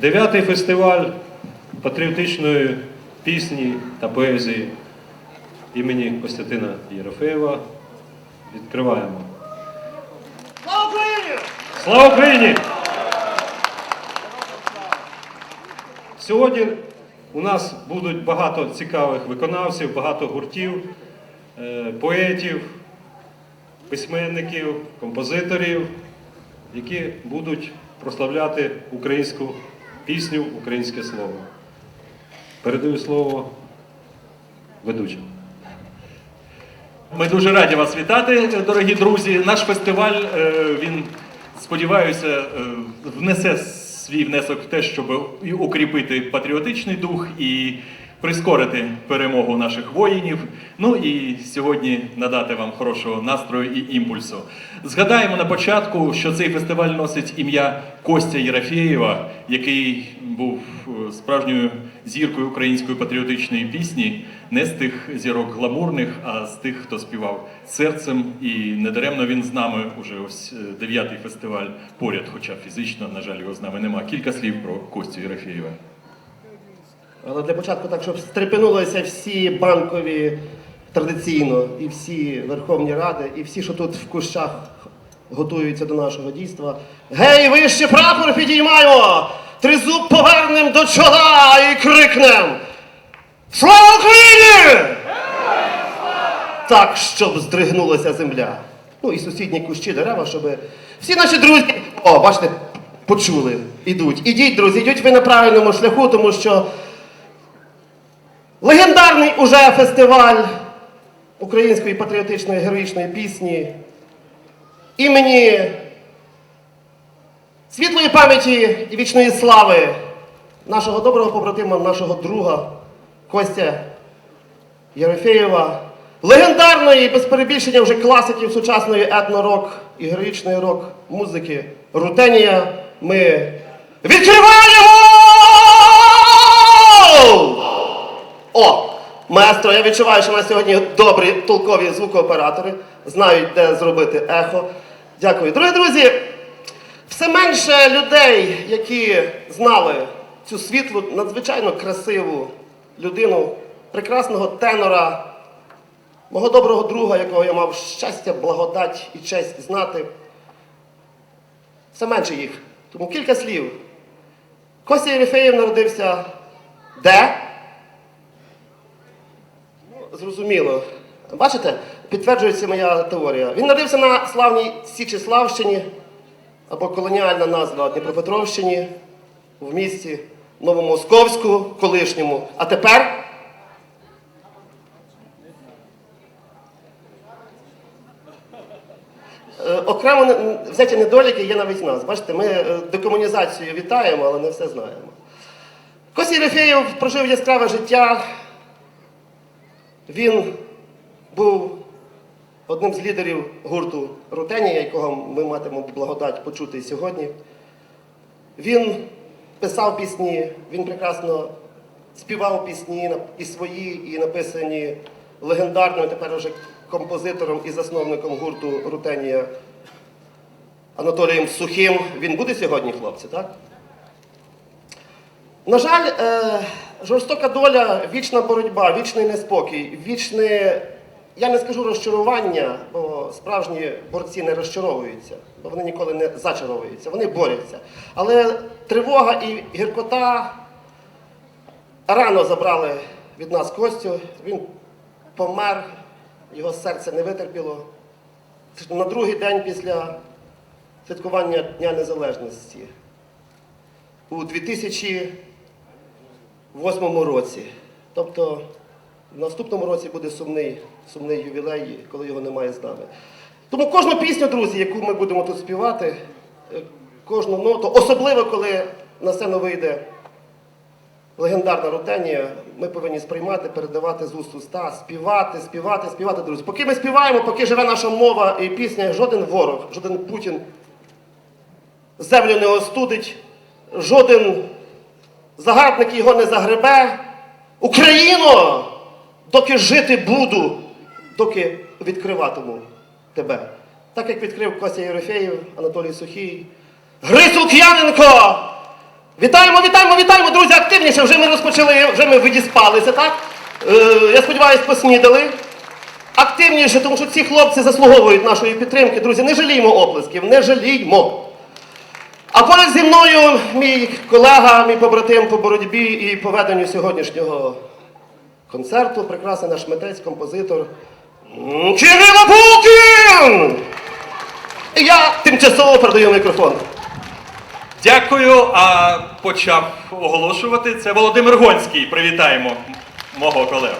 Дев'ятий фестиваль патріотичної пісні та поезії імені Костянтина Єрофеєва відкриваємо. Слава Україні! Слава Україні! Сьогодні у нас будуть багато цікавих виконавців, багато гуртів, е, поетів, письменників, композиторів, які будуть прославляти українську пісню, українське слово. Передаю слово ведучим. Ми дуже раді вас вітати, дорогі друзі. Наш фестиваль, е, він, сподіваюся, е, внесе свій внесок в те, щоб і укріпити патріотичний дух і прискорити перемогу наших воїнів. Ну і сьогодні надати вам хорошого настрою і імпульсу. Згадаємо на початку, що цей фестиваль носить ім'я Костя Єрофєєва, який був е, справжньою зіркою української патріотичної пісні, не з тих зірок гламурних, а з тих, хто співав серцем. І недаремно він з нами уже ось е, дев'ятий фестиваль поряд, хоча фізично, на жаль, його з нами нема. Кілька слів про Костю Єрофєєва. Але для початку так, щоб стрепенулися всі банкові традиційно, і всі Верховні Ради, і всі, що тут в кущах готуються до нашого дійства. Гей, вище прапор підіймаємо! Тризуб повернем до чола і крикнем! Слава Україні! Так, щоб здригнулася земля. Ну і сусідні кущі дерева, щоб всі наші друзі. О, бачите, почули, ідуть. Ідіть, друзі, ідуть ви на правильному шляху, тому що Легендарний уже фестиваль української патріотичної героїчної пісні імені світлої пам'яті і вічної слави нашого доброго побратима, нашого друга Костя Єрофеєва, легендарної, без перебільшення вже класиків сучасної етно-рок і героїчної рок-музики Рутенія. Ми відкриваємо! Я відчуваю, що у нас сьогодні добрі толкові звукооператори, знають, де зробити ехо. Дякую. Дорогі друзі, все менше людей, які знали цю світлу, надзвичайно красиву людину, прекрасного тенора, мого доброго друга, якого я мав щастя, благодать і честь знати. Все менше їх. Тому кілька слів. Костя Єрефеєв народився де? Зрозуміло. Бачите, підтверджується моя теорія. Він народився на славній Січеславщині, або колоніальна назва Дніпропетровщині, в місті Новомосковську, колишньому. А тепер Е, Окремо взяті недоліки є навіть нас. Бачите, ми е, декомунізацію вітаємо, але не все знаємо. Косій Єрефєєв прожив яскраве життя. Він був одним з лідерів гурту Рутенія, якого ми матимемо благодать почути сьогодні. Він писав пісні, він прекрасно співав пісні і свої, і написані легендарним тепер уже композитором і засновником гурту Рутенія Анатолієм Сухим. Він буде сьогодні, хлопці, так? На жаль, е, жорстока доля, вічна боротьба, вічний неспокій, вічне, я не скажу розчарування, бо справжні борці не розчаровуються, бо вони ніколи не зачаровуються, вони борються. Але тривога і гіркота рано забрали від нас Костю, він помер, його серце не витерпіло. На другий день після святкування Дня Незалежності у 2008 році. Тобто в наступному році буде сумний, сумний ювілей, коли його немає з нами. Тому кожну пісню, друзі, яку ми будемо тут співати, е, кожну ноту, особливо коли на сцену вийде легендарна рутенія, ми повинні сприймати, передавати з уст уста, співати, співати, співати, друзі. Поки ми співаємо, поки живе наша мова і пісня, жоден ворог, жоден Путін землю не остудить, жоден загарбник його не загребе. Україно, доки жити буду, доки відкриватиму тебе. Так як відкрив Костя Єрофеєв, Анатолій Сухий, Гриць Лук'яненко, Вітаємо, вітаємо, вітаємо, друзі, активніше. Вже ми розпочали, вже ми відіспалися, так? Е, я сподіваюся, поснідали. Активніше, тому що ці хлопці заслуговують нашої підтримки. Друзі, не жаліймо оплесків, не жаліймо. А поряд зі мною мій колега, мій побратим по боротьбі і по веденню сьогоднішнього концерту, прекрасний наш митець, композитор Кирило Булкін! Я тимчасово передаю мікрофон. Дякую. А почав оголошувати це Володимир Гонський. Привітаємо мого колегу.